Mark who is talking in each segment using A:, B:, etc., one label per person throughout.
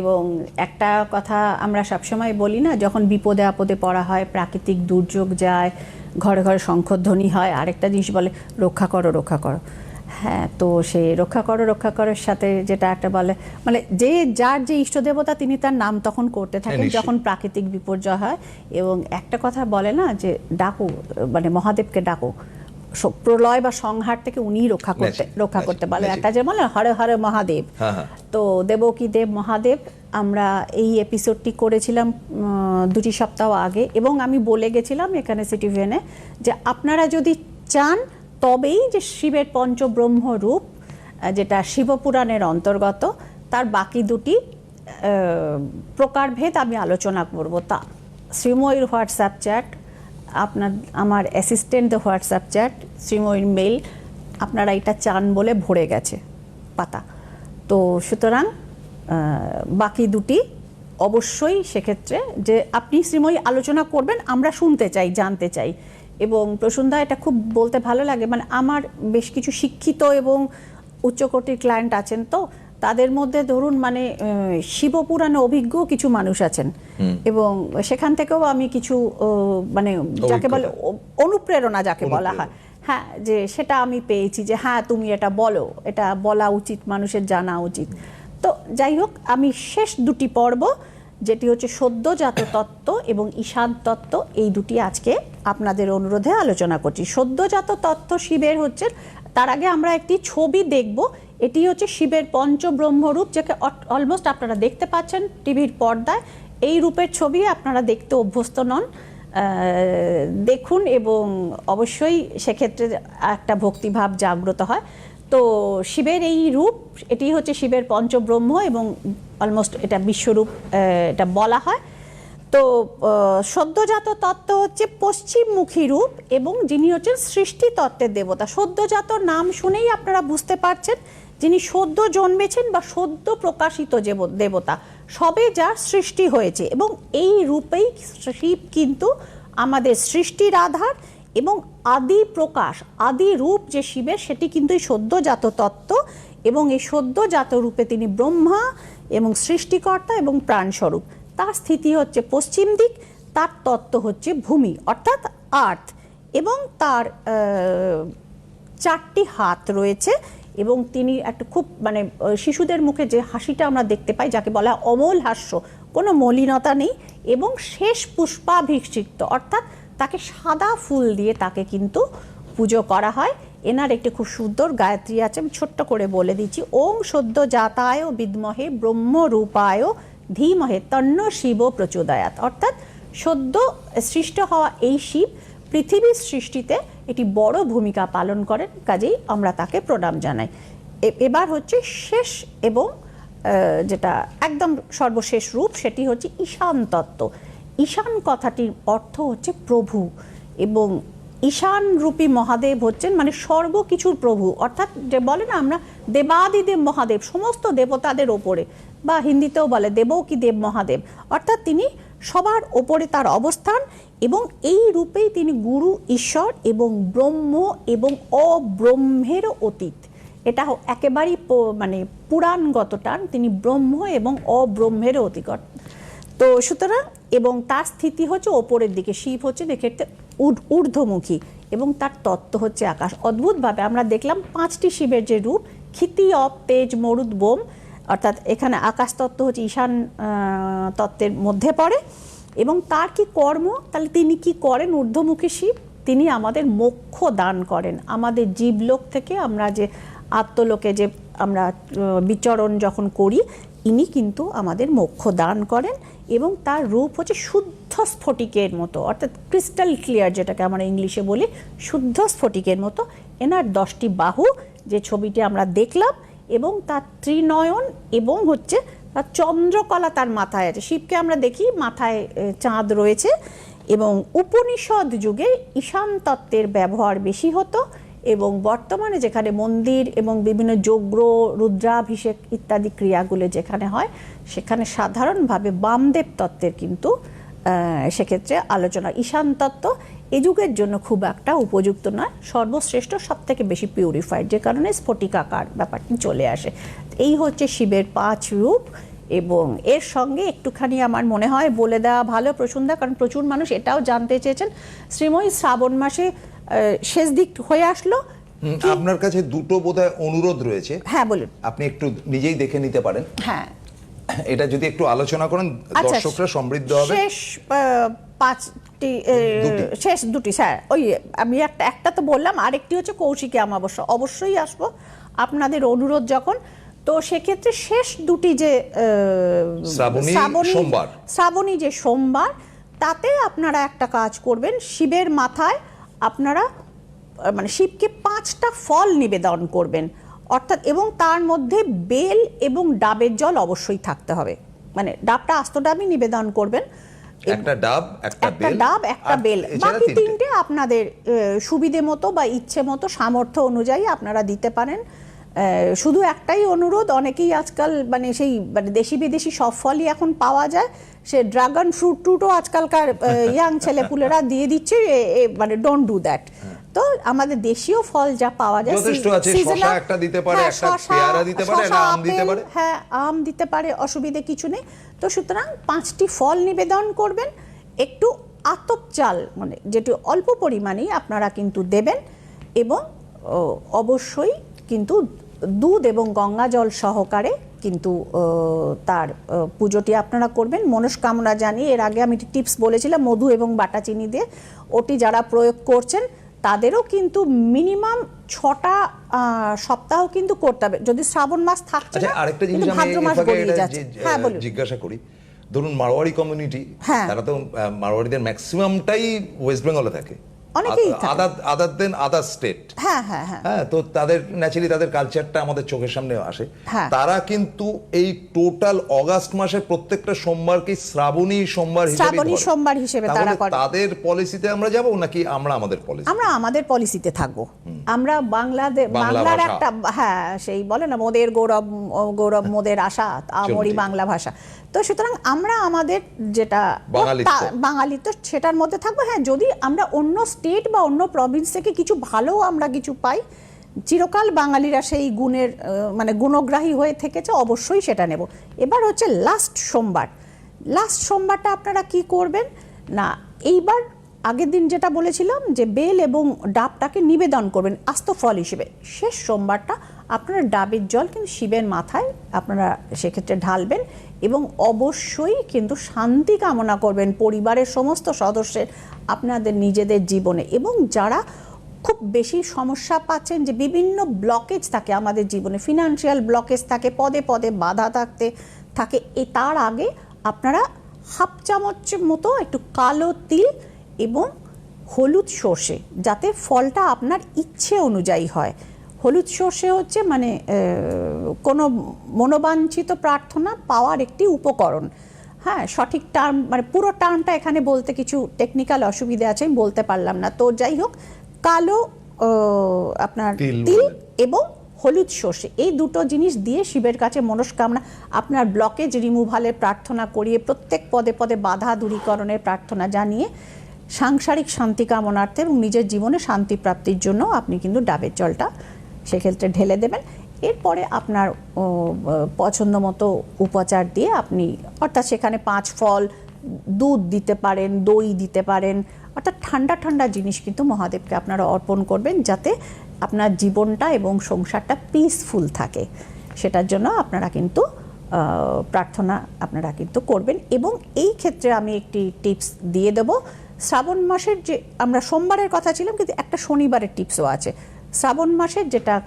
A: এবং একটা কথা আমরা সবসময় বলি না যখন বিপদে আপদে পড়া হয় প্রাকৃতিক দুর্যোগ যায় ঘরে ঘরে শঙ্খধ্বনি হয় আরেকটা জিনিস বলে রক্ষা করো রক্ষা করো। হ্যাঁ তো সে রক্ষা করো রক্ষা করার সাথে যেটা একটা বলে মানে যে যার যে ইষ্ট দেবতা তিনি তার নাম তখন করতে থাকেন যখন প্রাকৃতিক বিপর্যয় হয় এবং একটা কথা বলে না যে ডাকো মানে মহাদেবকে ডাকো। প্রলয় বা সংহার থেকে উনিই রক্ষা করতে রক্ষা করতে
B: পারলেন।
A: একটা যে বলে হরে হরে মহাদেব।
B: হ্যাঁ, হ্যাঁ।
A: তো দেবকী দেব মহাদেব আমরা এই এপিসোডটি করেছিলাম দুটি সপ্তাহ আগে এবং আমি বলে গেছিলাম এখানে সিটিভিএনে যে আপনারা যদি চান তবেই যে শিবের পঞ্চব্রহ্ম রূপ যেটা শিবপুরাণের অন্তর্গত তার বাকি দুটি প্রকারভেদ আমি আলোচনা করব। তা শ্রীময়ীর হোয়াটসঅ্যাপ চ্যাট আপনার, আমার অ্যাসিস্ট্যান্ট হোয়াটসঅ্যাপ চ্যাট, শ্রীময়ীর মেল আপনারা এটা চান বলে ভরে গেছে, পাতা। তো সুতরাং বাকি দুটি অবশ্যই সেক্ষেত্রে যে আপনি শ্রীময়ী আলোচনা করবেন, আমরা শুনতে চাই, জানতে চাই। এবং প্রসন্দা এটা খুব বলতে ভালো লাগে মানে আমার বেশ কিছু শিক্ষিত এবং উচ্চকোটির ক্লায়েন্ট আছেন তো তাদের মধ্যে ধরুন মানে শিবপুরাণে অভিজ্ঞ কিছু মানুষ আছেন। এবং সেখান থেকেও আমি কিছু মানে যাকে বলে অনুপ্রেরণা যাকে বলা হয়। হ্যাঁ যে সেটা আমি পেয়েছি যে হ্যাঁ তুমি এটা বলো এটা বলা উচিত মানুষের জানা উচিত। তো যাই হোক আমি শেষ দুটি পর্ব যেটি হচ্ছে সদ্যজাত তত্ত্ব এবং ঈশান তত্ত্ব এই দুটি আজকে আপনাদের অনুরোধে আলোচনা করছি। সদ্যজাত তত্ত্ব শিবের হচ্ছে তার আগে আমরা একটি ছবি দেখব এটি হচ্ছে শিবের পঞ্চব্রহ্মরূপ, যাকে অলমোস্ট আপনারা দেখতে পাচ্ছেন টিভির পর্দায়। এই রূপের ছবি আপনারা দেখতে অভ্যস্ত নন। দেখুন এবং অবশ্যই সেক্ষেত্রে একটা ভক্তিভাব জাগ্রত হয়। তো শিবের এই রূপ, এটি হচ্ছে শিবের পঞ্চব্রহ্ম এবং অলমোস্ট এটা বিশ্বরূপ এটা বলা হয়। তো সদ্যজাত তত্ত্ব হচ্ছে পশ্চিমমুখী রূপ এবং যিনি হচ্ছেন সৃষ্টি তত্ত্বের দেবতা। সদ্যজাত নাম শুনেই আপনারা বুঝতে পারছেন যিনি সদ্য জন্মেছেন বা সদ্য প্রকাশিত যে- দেবতা, সবে যার সৃষ্টি হয়েছে এবং এই রূপেই শিব কিন্তু আমাদের সৃষ্টির আধার এবং আদি প্রকাশ, আদি রূপ যে শিবের, সেটি কিন্তু এই সদ্যজাত তত্ত্ব এবং এই সদ্যজাত রূপে তিনি ব্রহ্মা এবং সৃষ্টিকর্তা এবং প্রাণস্বরূপ। তার স্থিতি হচ্ছে পশ্চিম দিক, তার তত্ত্ব হচ্ছে ভূমি, অর্থাৎ আর্থ এবং তার চারটি হাত রয়েছে এবং তিনি একটা খুব মানে শিশুদের মুখে যে হাসিটা আমরা দেখতে পাই, যাকে বলা অমল হাস্য, কোনো মলিনতা নেই এবং শেষ পুষ্পাভিষিক্ত, অর্থাৎ তাকে সাদা ফুল দিয়ে তাকে কিন্তু পুজো করা হয়। এনার একটি খুব সুন্দর গায়ত্রী আছে, আমি ছোট্ট করে বলে দিচ্ছি। ওং সদ্য জাতায় বিদ্মহে ব্রহ্মরূপায় ধীমহে, তন্ন শিব প্রচোদয়াত। অর্থাৎ সদ্য সৃষ্ট হওয়া এই শিব পৃথিবীর সৃষ্টিতে একটি বড় ভূমিকা পালন করেন, কাজেই আমরা তাকে প্রণাম জানাই। এবার হচ্ছে শেষ এবং যেটা একদম সর্বশেষ রূপ, সেটি হচ্ছে ঈশান তত্ত্ব। ঈশান কথাটির অর্থ হচ্ছে প্রভু এবং ঈশান রূপী মহাদেব হচ্ছেন মানে সর্ব কিছুর প্রভু। অর্থাৎ যে বলে না আমরা দেবাদিদেব মহাদেব, সমস্ত দেবতাদের ওপরে, বা হিন্দিতেও বলে দেবও কি দেব মহাদেব। অর্থাৎ তিনি সবার ওপরে তার অবস্থান এবং এই রূপেই তিনি গুরু, ঈশ্বর এবং ব্রহ্ম এবং অব্রহ্মেরও অতীত। এটা একেবারেই মানে পুরাণগত টান তিনি ব্রহ্ম এবং অব্রহ্মেরও অতিকট। তো সুতরাং, এবং তার স্থিতি হচ্ছে ওপরের দিকে, শিব হচ্ছে এক্ষেত্রে ঊর্ধ্ব- ঊর্ধ্বমুখী এবং তার তত্ত্ব হচ্ছে আকাশ। অদ্ভুতভাবে আমরা দেখলাম পাঁচটি শিবের যে রূপ, ক্ষিতি, অপ, তেজ, মরুদ, বোম, অর্থাৎ এখানে আকাশ তত্ত্ব হচ্ছে ঈশান তত্ত্বের মধ্যে পড়ে। এবং তার কি কর্ম? তাহলে তিনি কি করেন? ঊর্ধ্বমুখী শিব, তিনি আমাদের মোক্ষ দান করেন। আমাদের জীবলোক থেকে আমরা যে আত্মলোকে যে আমরা বিচরণ যখন করি, ইনি কিন্তু আমাদের মোক্ষ দান করেন এবং তার রূপ হচ্ছে শুদ্ধ স্ফটিকের মতো, অর্থাৎ ক্রিস্টাল ক্লিয়ার যেটাকে আমরা ইংলিশে বলি, শুদ্ধ স্ফটিকের মতো। এনার দশটি বাহু, যে ছবিটি আমরা দেখলাম এবং তার ত্রিনয়ন এবং হচ্ছে তার চন্দ্রকলা তার মাথায় আছে। শিবকে আমরা দেখি, মাথায় চাঁদ রয়েছে এবং উপনিষদ যুগে ঈশান তত্ত্বের ব্যবহার বেশি হতো এবং বর্তমানে যেখানে মন্দির এবং বিভিন্ন যজ্ঞ, রুদ্রাভিষেক ইত্যাদি ক্রিয়াগুলো যেখানে হয়, সেখানে সাধারণভাবে বামদেব তত্ত্বের কিন্তু সেক্ষেত্রে আলোচনা। ঈশান তত্ত্ব এ যুগের জন্য খুব একটা উপযুক্ত নয়, সর্বশ্রেষ্ঠ সব থেকে বেশি পিউরিফাইড যে কারণে স্ফটিকাকার ব্যাপারটি চলে আসে। এই হচ্ছে শিবের পাঁচ রূপ এবং এর সঙ্গে একটুখানি আমার মনে হয় বলে দেওয়া ভালো প্রসুন্দা কারণ প্রচুর মানুষ এটাও জানতে চেয়েছেন। শ্রীময়ী শ্রাবণ মাসে শেষ দিক হয়ে আসলো।
B: আপনার কাছে দুটো বোধহয় অনুরোধ রয়েছে।
A: হ্যাঁ বলুন।
B: আপনি একটু নিজেই দেখে নিতে পারেন।
A: হ্যাঁ।
B: এটা যদি একটু আলোচনা করেন
A: আচ্ছা,
B: দর্শকরা সমৃদ্ধ হবে।
A: শেষ পাঁচটি। শেষ দুটি স্যার। ওই আমি একটা একটা তো বললাম আরেকটি হচ্ছে কৌশিকী অমাবস্যা। অবশ্যই আসব। আপনাদের অনুরোধ যখন তো সেক্ষেত্রে শেষ দুটি যে
B: শ্রাবণী সোমবার।
A: শ্রাবণী যে সোমবার তাতে আপনারা একটা কাজ করবেন শিবের মাথায় আপনারা মানে শিবকে পাঁচটা ফল নিবেদন করবেন। অর্থাৎ এবং তার মধ্যে বেল এবং ডাবের জল অবশ্যই থাকতে হবে। মানে ডাবটা আস্ত ডাবই নিবেদন করবেন।
B: একটা ডাব একটা বেল
A: ডাব একটা বেল। বাকি
B: তিনটে।
A: আপনাদের সুবিধে মতো বা ইচ্ছে মতো সামর্থ্য অনুযায়ী আপনারা দিতে পারেন। শুধু একটাই অনুরোধ অনেকেই আজকাল মানে সেই মানে দেশি বিদেশি সব ফলই এখন পাওয়া যায়। সে ড্রাগন ফ্রুট টুটও আজকালকার ইয়াং ছেলেপুলেরা দিয়ে দিচ্ছে মানে ডোন্ট ডু দ্যাট তো আমাদের দেশীয় ফল যা পাওয়া যায়
B: যথেষ্ট আছে, শসা একটা দিতে পারে,
A: হ্যাঁ,
B: একটা পেয়ারা দিতে পারে, একটা আম দিতে পারে।
A: হ্যাঁ আম দিতে পারে অসুবিধে কিছু নেই। তো সুতরাং পাঁচটি ফল নিবেদন করবেন। একটু আতপ চাল মানে যেটি অল্প পরিমাণেই আপনারা কিন্তু দেবেন এবং অবশ্যই কিন্তু দুধ এবং গঙ্গা জল সহকারে কিন্তু তার পুজোটি আপনারা করবেন। মনস্কামনা জানিয়ে এর আগে আমি টিপস বলেছিলাম মধু এবং বাটা চিনি দিয়ে ওটি যারা প্রয়োগ করছেন তাদেরও কিন্তু মিনিমাম ছটা সপ্তাহ কিন্তু করতে হবে। যদি শ্রাবণ মাস থাকছে
B: আচ্ছা
A: না,
B: আরেকটা জিনিস আমি
A: ভাদ্র মাস গড়িয়ে যাচ্ছে। হ্যাঁ বলুন।
B: জিজ্ঞাসা করি। ধরুন মারোয়ারি কমিউনিটি
A: হ্যাঁ।
B: তারা তো মারোয়ারিদের ম্যাক্সিমামটাই ওয়েস্ট বেঙ্গলে থাকে।
A: অনেকেই
B: আদার আদার দেন আদার স্টেট
A: হ্যাঁ হ্যাঁ হ্যাঁ।
B: হ্যাঁ তো তাদের ন্যাচারালি তাদের কালচারটা আমাদের চোখের সামনে আসে।
A: হ্যাঁ।
B: তারা কিন্তু এই টোটাল অগাস্ট মাসের প্রত্যেকটা সোমবারকে শ্রাবণী সোমবার হিসেবে
A: শ্রাবণী সোমবার হিসেবে তারা করে।
B: তাদের পলিসিতে আমরা যাব নাকি আমরা আমাদের পলিসি
A: আমরা আমাদের পলিসিতে থাকব। আমরা বাংলাদেশ
B: বাংলা
A: বাংলার একটা হ্যাঁ সেই বলে না মোদের গৌরব গৌরব মোদের আশা আমরি বাংলা ভাষা। তো সুতরাং আমরা আমাদের যেটা
B: বাঙালিত্ব।
A: তা- বাঙালিত্ব সেটার মধ্যে থাকব। হ্যাঁ যদি আমরা অন্য স্টেট বা অন্য প্রভিন্স থেকে কিছু ভালো আমরা কিছু পাই। চিরকাল বাঙালিরা সেই গুণের মানে গুণগ্রাহী হয়ে থেকেছে, অবশ্যই সেটা নেব। এবার হচ্ছে লাস্ট সোমবার। লাস্ট সোমবারটা আপনারা কি করবেন? না, এইবার আগের দিন যেটা বলেছিলাম যে বেল এবং ডাবটাকে নিবেদন করবেন, আস্ত ফল হিসেবে। শেষ সোমবারটা আপনারা ডাবের জল কিন্তু শিবের মাথায় আপনারা সেক্ষেত্রে ঢালবেন এবং অবশ্যই কিন্তু শান্তি কামনা করবেন পরিবারের সমস্ত সদস্যের, আপনাদের নিজেদের জীবনে। এবং যারা খুব বেশি সমস্যা পাচ্ছেন যে বিভিন্ন ব্লকেজ থাকে আমাদের জীবনে ফিনান্সিয়াল ব্লকেজ থাকে, পদে পদে বাধা থাকতে থাকে, এ তার আগে আপনারা হাফ চামচ মতো একটু কালো তিল এবং হলুদ সর্ষে, যাতে ফলটা আপনার ইচ্ছে অনুযায়ী হয়। হলুদ সর্ষে হচ্ছে মানে কোনো মনোবাঞ্ছিত প্রার্থনা পাওয়ার একটি উপকরণ। হ্যাঁ সঠিক টার্ম মানে পুরো টার্মটা এখানে বলতে কিছু টেকনিক্যাল অসুবিধা আছে আমি বলতে পারলাম না। তো যাই হোক কালো আপনার
B: তিল
A: তিল এবং হলুদ সর্ষে এই দুটো জিনিস দিয়ে শিবের কাছে মনস্কামনা। আপনার ব্লকেজ রিমুভালের প্রার্থনা করিয়ে প্রত্যেক পদে পদে বাধা দূরীকরণের প্রার্থনা জানিয়ে সাংসারিক শান্তি কামনার্থে এবং নিজের জীবনে শান্তি প্রাপ্তির জন্য আপনি কিন্তু ডাবের জলটা সেক্ষেত্রে ঢেলে দেবেন। এরপরে আপনার পছন্দ মতো উপচার দিয়ে আপনি, অর্থাৎ সেখানে পাঁচ ফল, দুধ দিতে পারেন, দই দিতে পারেন, অর্থাৎ ঠান্ডা ঠান্ডা জিনিস কিন্তু মহাদেবকে আপনারা অর্পণ করবেন যাতে আপনার জীবনটা এবং সংসারটা পিসফুল থাকে। সেটার জন্য আপনারা কিন্তু প্রার্থনা আপনারা কিন্তু করবেন। এবং এই ক্ষেত্রে আমি একটি টিপস দিয়ে দেব। শ্রাবণ মাসের যে, আমরা সোমবারের কথা ছিলাম, কিন্তু একটা শনিবারের টিপসও আছে। শ্রাবণ মাসের যেটা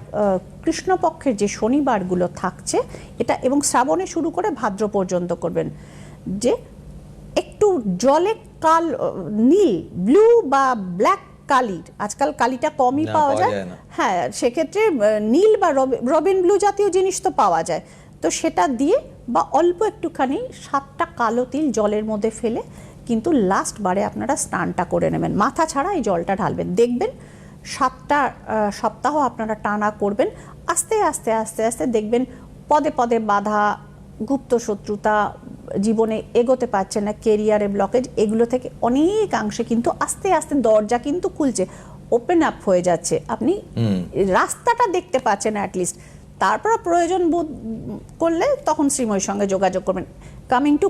A: কৃষ্ণপক্ষের যে শনিবারগুলো থাকছে এটা এবং শ্রাবণে শুরু করে ভাদ্র পর্যন্ত করবেন। যে একটু জলে কাল নীল ব্লু বা ব্ল্যাক কালির আজকাল কালিটা কমই পাওয়া যায়। হ্যাঁ সেক্ষেত্রে নীল বা রবি- রবিন ব্লু জাতীয় জিনিস তো পাওয়া যায়। তো সেটা দিয়ে বা অল্প একটুখানি সাতটা কালো তিল জলের মধ্যে ফেলে কিন্তু লাস্ট বারে আপনারা স্নানটা করে নেবেন। মাথা ছাড়া এই জলটা ঢালবেন। দেখবেন সাতটা সপ্তাহ আপনারা টানা করবেন। আস্তে আস্তে আস্তে আস্তে দেখবেন পদে পদে বাধা গুপ্ত শত্রুতা জীবনে এগোতে পারছে না কেরিয়ারে ব্লকেজ এগুলো থেকে অনেকাংশে কিন্তু আস্তে আস্তে দরজা কিন্তু খুলছে ওপেন আপ হয়ে যাচ্ছে। আপনি রাস্তাটা দেখতে পাচ্ছেন অ্যাটলিস্ট তারপর প্রয়োজন বোধ করলে তখন শ্রীময়ের সঙ্গে যোগাযোগ করবেন। Coming to